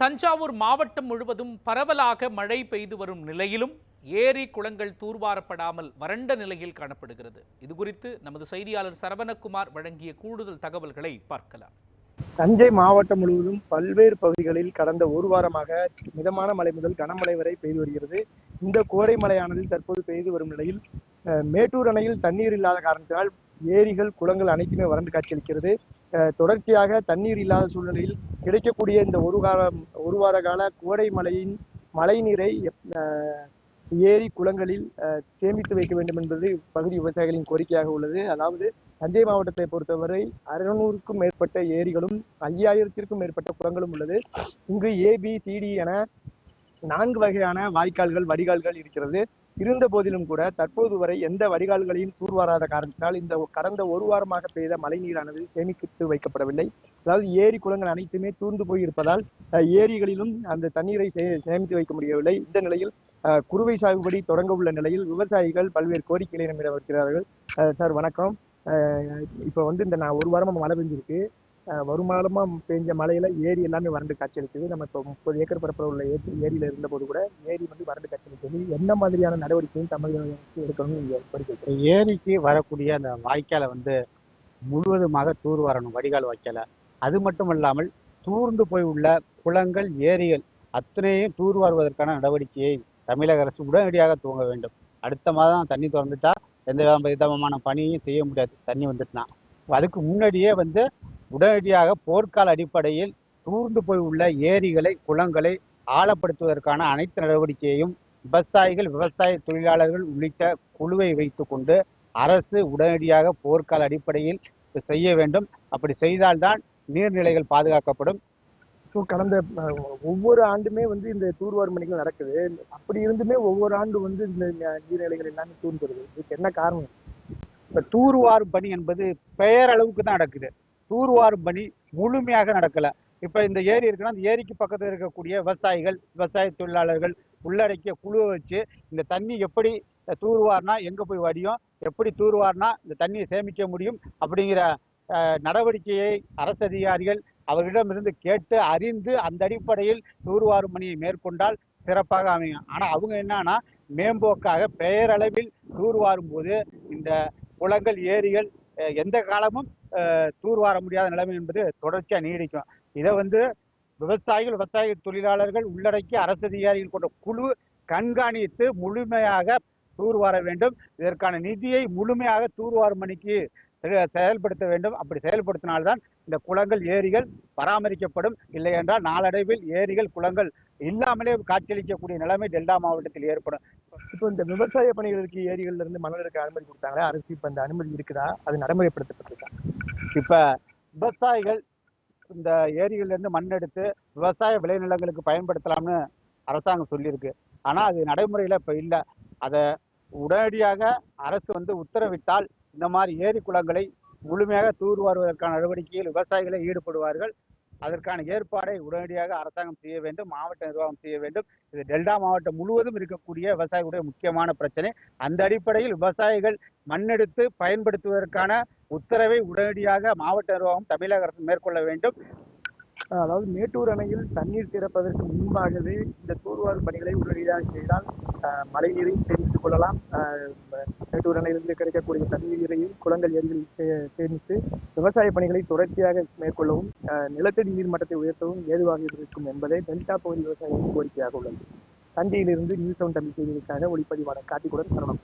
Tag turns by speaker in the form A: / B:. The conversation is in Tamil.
A: தஞ்சாவூர் மாவட்டம் முழுவதும் பரவலாக மழை பெய்து வரும் நிலையிலும் ஏரி குளங்கள் தூர்வாரப்படாமல் வறண்ட நிலையில் காணப்படுகிறது. இது குறித்து நமது செய்தியாளர் சரவணகுமார் வழங்கிய கூடுதல் தகவல்களை பார்க்கலாம்.
B: தஞ்சை மாவட்டம் முழுவதும் பல்வேறு பகுதிகளில் கடந்த ஒரு வாரமாக மிதமான மழை முதல் கனமழை வரை பெய்து வருகிறது. இந்த கோடை மழையானது தற்போது பெய்து வரும் நிலையில் அஹ், மேட்டூர் அணையில் தண்ணீர் இல்லாத காரணத்தினால் ஏரிகள் குளங்கள் அனைத்துமே வறண்டு காட்சியளிக்கிறது. தொடர்ச்சியாக தண்ணீர் இல்லாத சூழ்நிலையில் கிடைக்கக்கூடிய இந்த ஒரு காலம் ஒரு வார கால கோடை மழையின் மழை நீரை அஹ், ஏரி குளங்களில் சேமித்து வைக்க வேண்டும் என்பது பகுதி விவசாயிகளின் கோரிக்கையாக உள்ளது. அதாவது தஞ்சை மாவட்டத்தை பொறுத்தவரை அறுநூறுக்கும் மேற்பட்ட ஏரிகளும் ஐயாயிரத்திற்கும் மேற்பட்ட குளங்களும் உள்ளது. இங்கு ஏபி சிடி என நான்கு வகையான வாய்க்கால்கள் வடிகால்கள் இருக்கிறது. இருந்த போதிலும் கூட தற்போது வரை எந்த வடிகால்களையும் தூர்வாராத காரணத்தினால் இந்த கடந்த ஒரு வாரமாக பெய்த மழைநீரானது சேமித்து வைக்கப்படவில்லை. அதாவது ஏரி குளங்கள் அனைத்துமே தூர்ந்து போய் இருப்பதால் ஏரிகளிலும் அந்த தண்ணீரை சே- சேமித்து வைக்க முடியவில்லை. இந்த நிலையில் குறுவை சாகுபடி தொடங்க உள்ள நிலையில் விவசாயிகள் பல்வேறு கோரிக்கைகளை நம்மிடம் வருகிறார்கள் சார் வணக்கம். இப்போ வந்து இந்த நான் ஒரு வாரமாக மழை பெஞ்சிருக்கு. வருமானமா பெஞ்ச மழையில ஏரி எல்லாமே வறண்டு காட்சியளிக்குது நம்ம இப்போ முப்பது ஏக்கர் பரப்பில் உள்ள ஏரி ஏரியில இருந்த போது கூட ஏரி வந்து வறண்டு காட்சியளிக்குது என்ன மாதிரியான நடவடிக்கையும் தமிழக அரசு எடுக்கணும்னு நீங்க கோரிக்கை வைக்கிறீங்க?
C: ஏரிக்கு வரக்கூடிய அந்த வாய்க்காலை வந்து முழுவதுமாக தூர் வரணும் வடிகால் வாய்க்காலை. அது மட்டும் இல்லாமல் தூர்ந்து போய் உள்ள குளங்கள் ஏரிகள் அத்தனையும் தூர் வருவதற்கான நடவடிக்கையை தமிழக அரசு உடனடியாக துவங்க வேண்டும். அடுத்த மாதம் தண்ணி திறந்துட்டா எந்த வித- விதமான பணியும் செய்ய முடியாது. தண்ணி வந்துட்டுனா. அதுக்கு முன்னாடியே வந்து உடனடியாக போர்க்கால அடிப்படையில் தூர்ந்து போய் உள்ள ஏரிகளை குளங்களை ஆழப்படுத்துவதற்கான அனைத்து நடவடிக்கையையும் விவசாயிகள் விவசாய தொழிலாளர்கள் உள்ளிட்ட குழுவை வைத்துக்கொண்டு அரசு உடனடியாக போர்க்கால அடிப்படையில் செய்ய வேண்டும். அப்படி செய்தால்தான் நீர்நிலைகள் பாதுகாக்கப்படும்.
B: ஸோ கடந்த ஒவ்வொரு ஆண்டுமே வந்து இந்த தூர்வாரும் பணிகள் நடக்குது. அப்படி இருந்துமே ஒவ்வொரு ஆண்டு வந்து இந்த நீர்நிலைகள் எல்லாமே தூர்ந்துருது இதுக்கு என்ன காரணம்?
C: இப்ப தூர்வாரும் பணி என்பது பெயரளவுக்கு தான் நடக்குது. தூர்வாரும் பணி முழுமையாக நடக்கலை. இப்போ இந்த ஏரி இருக்குன்னா அந்த ஏரிக்கு பக்கத்தில் இருக்கக்கூடிய விவசாயிகள் விவசாய தொழிலாளர்கள் உள்ளடக்கிய குழுவை வச்சு இந்த தண்ணி எப்படி தூர்வார்னா எங்கே போய் வடியும் எப்படி தூர்வார்னா இந்த தண்ணியை சேமிக்க முடியும் அப்படிங்கிற நடவடிக்கையை அரசு அதிகாரிகள் அவர்களிடமிருந்து கேட்டு அறிந்து அந்த அடிப்படையில் தூர்வாரும் பணியை மேற்கொண்டால் சிறப்பாக அமையும். ஆனால் அவங்க என்னன்னா மேம்போக்காக பெயரளவில் தூர்வாரும் போது இந்த குளங்கள் ஏரிகள் எந்த காலமும் தூர்வார முடியாத நிலைமை என்பது தொடர்ச்சியா நீடிக்கும். இதை வந்து விவசாயிகள் விவசாய தொழிலாளர்கள் உள்ளடக்கி அரசு அதிகாரிகள் கொண்ட குழு கண்காணித்து முழுமையாக தூர்வார வேண்டும். இதற்கான நிதியை முழுமையாக தூர்வாரும் மணிக்கு செயல்படுத்த வேண்டும். அப்படி செயல்படுத்தினால்தான் இந்த குளங்கள் ஏரிகள் பராமரிக்கப்படும். இல்லை என்றால் நாளடைவில் ஏரிகள் குளங்கள் இல்லாமலே காட்சியளிக்கக்கூடிய நிலைமை டெல்டா மாவட்டத்தில் ஏற்படும்.
B: இப்போ இந்த விவசாய பணிகளுக்கு ஏரிகள்ல இருந்து மணல் எடுக்க அனுமதி கொடுத்தாங்களே? அரசு இப்போ இந்த அனுமதி இருக்குதா? அது நடைமுறைப்படுத்தப்பட்டிருக்கா?
C: இப்ப விவசாயிகள் இந்த ஏரிகள்லேருந்து மண் எடுத்து விவசாய விளைநிலங்களுக்கு பயன்படுத்தலாம்னு அரசாங்கம் சொல்லியிருக்கு. ஆனா அது நடைமுறையில இப்ப இல்லை. அதை உடனடியாக அரசு வந்து உத்தரவிட்டால் இந்த மாதிரி ஏரி குளங்களை முழுமையாக தூர்வாருவதற்கான நடவடிக்கையில் விவசாயிகளை ஈடுபடுவார்கள். அதற்கான ஏற்பாடை உடனடியாக அரசாங்கம் செய்ய வேண்டும் மாவட்ட நிர்வாகம் செய்ய வேண்டும். இது டெல்டா மாவட்டம் முழுவதும் இருக்கக்கூடிய விவசாயிகளுடைய முக்கியமான பிரச்சனை. அந்த அடிப்படையில் விவசாயிகள் மண்ணெடுத்து பயன்படுத்துவதற்கான உத்தரவை உடனடியாக மாவட்ட நிர்வாகம் தமிழக அரசு மேற்கொள்ள வேண்டும்.
B: அதாவது மேட்டூர் அணையில் தண்ணீர் திறப்பதற்கு முன்பாகவே இந்த தூர்வாரும் பணிகளை உடனடியாக செய்தால் மழை நீரையும் சேமித்துக் கொள்ளலாம். மேட்டூர் அணையிலிருந்து கிடைக்கக்கூடிய தண்ணீரையும் குளங்கள் ஏரிகளில் சேமித்து விவசாய பணிகளை தொடர்ச்சியாக மேற்கொள்ளவும் நிலத்தடி நீர் மட்டத்தை உயர்த்தவும் ஏதுவாக இருக்கும் என்பதே டெல்டா பகுதி விவசாயிகளின் கோரிக்கையாக உள்ளது. தஞ்சையிலிருந்து நியூஸ் செவன் தமிழ் செய்திகளுக்காக ஒளிப்பதிவாளர் காட்டிக்குடன் சரணம்.